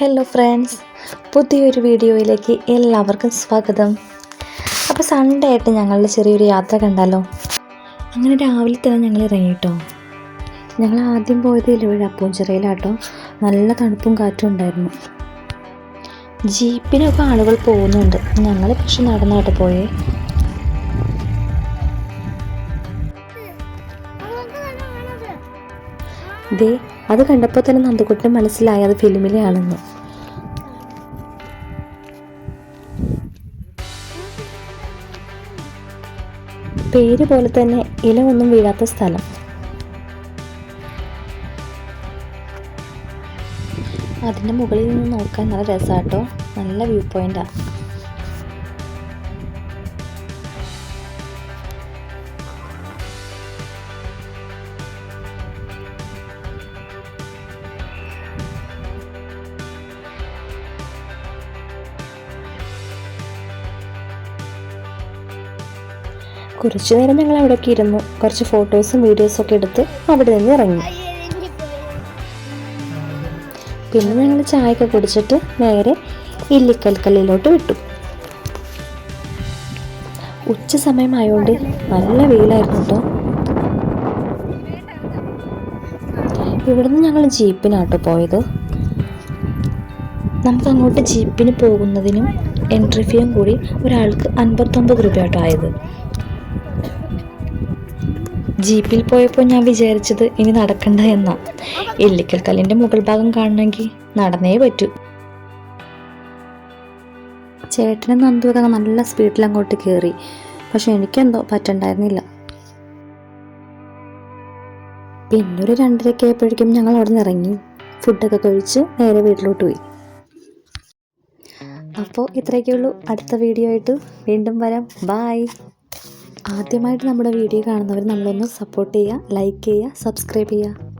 Hello friends പുതിയൊരു വീഡിയോയിലേക്ക് എല്ലാവർക്കും സ്വാഗതം. അപ്പോൾ സൺഡേ ആയിട്ട് ഞങ്ങളുടെ ചെറിയൊരു യാത്ര കണ്ടാലോ? അങ്ങനെ രാവിലെ തന്നെ ഞങ്ങൾ ഇറങ്ങി കേട്ടോ ഞങ്ങൾ ആദ്യം പോയത് ഇലവഴി അപ്പൂഞ്ചിറയിലാട്ടോ. നല്ല തണുപ്പും കാറ്റും ഉണ്ടായിരുന്നു. ജീപ്പിനൊക്കെ ആളുകൾ പോകുന്നുണ്ട്. ഞങ്ങൾ പക്ഷെ നടന്നായിട്ട് പോയേ. ദേ അത് കണ്ടപ്പോൾ തന്നെ നന്ദകുട്ടൻ മനസ്സിലായി അത് ഫിലിമിലെ ആണെന്ന് പേര് പോലെ തന്നെ ഇല ഒന്നും വീഴാത്ത സ്ഥലം. അതിന്റെ മുകളിൽ നിന്ന് നോക്കാൻ നല്ല രസമാട്ടോ നല്ല വ്യൂ പോയിന്റാണ് കുറച്ചു നേരം ഞങ്ങൾ അവിടെയൊക്കെ ഇരുന്നു. കുറച്ച് ഫോട്ടോസും വീഡിയോസും ഒക്കെ എടുത്ത് അവിടെ നിന്ന് ഇറങ്ങി. പിന്നെ ഞങ്ങൾ ചായയൊക്കെ കുടിച്ചിട്ട് നേരെ ഇല്ലിക്കൽക്കല്ലിലോട്ട് വിട്ടു. ഉച്ച സമയമായതുകൊണ്ട് നല്ല വെയിലായിരുന്നു കേട്ടോ ഇവിടുന്ന് ഞങ്ങൾ ജീപ്പിനാട്ടോ പോയത്. നമുക്ക് അങ്ങോട്ട് ജീപ്പിന് പോകുന്നതിനും എൻട്രി ഫീയും കൂടി ഒരാൾക്ക് അൻപത്തൊമ്പത് രൂപയാട്ടോ ആയത്. ജീപ്പിൽ പോയപ്പോൾ ഞാൻ വിചാരിച്ചത് ഇനി നടക്കണ്ട എന്നാ. എല്ലിക്കൽ കല്ലിന്റെ മുകൾ ഭാഗം കാണണമെങ്കിൽ നടന്നേ പറ്റൂ. ചേട്ടനും നന്ദുവൊക്കെ നല്ല സ്പീഡിൽ അങ്ങോട്ട് കയറി പക്ഷെ എനിക്കെന്തോ പറ്റണ്ടായിരുന്നില്ല. പിന്നെ ഒരു രണ്ടരയ്ക്ക് ആയപ്പോഴേക്കും ഞങ്ങൾ അവിടെ നിന്ന് ഇറങ്ങി. ഫുഡൊക്കെ കഴിച്ച് നേരെ വീട്ടിലോട്ട് പോയി. അപ്പോൾ ഇത്രയൊക്കെ ഉള്ളൂ അടുത്ത വീഡിയോ ആയിട്ട് വീണ്ടും വരാം. ബായ് ആദ്യമായിട്ട് നമ്മുടെ വീഡിയോ കാണുന്നവർ നമ്മളൊന്ന് സപ്പോർട്ട് ചെയ്യുക ലൈക്ക് ചെയ്യുക സബ്സ്ക്രൈബ് ചെയ്യുക.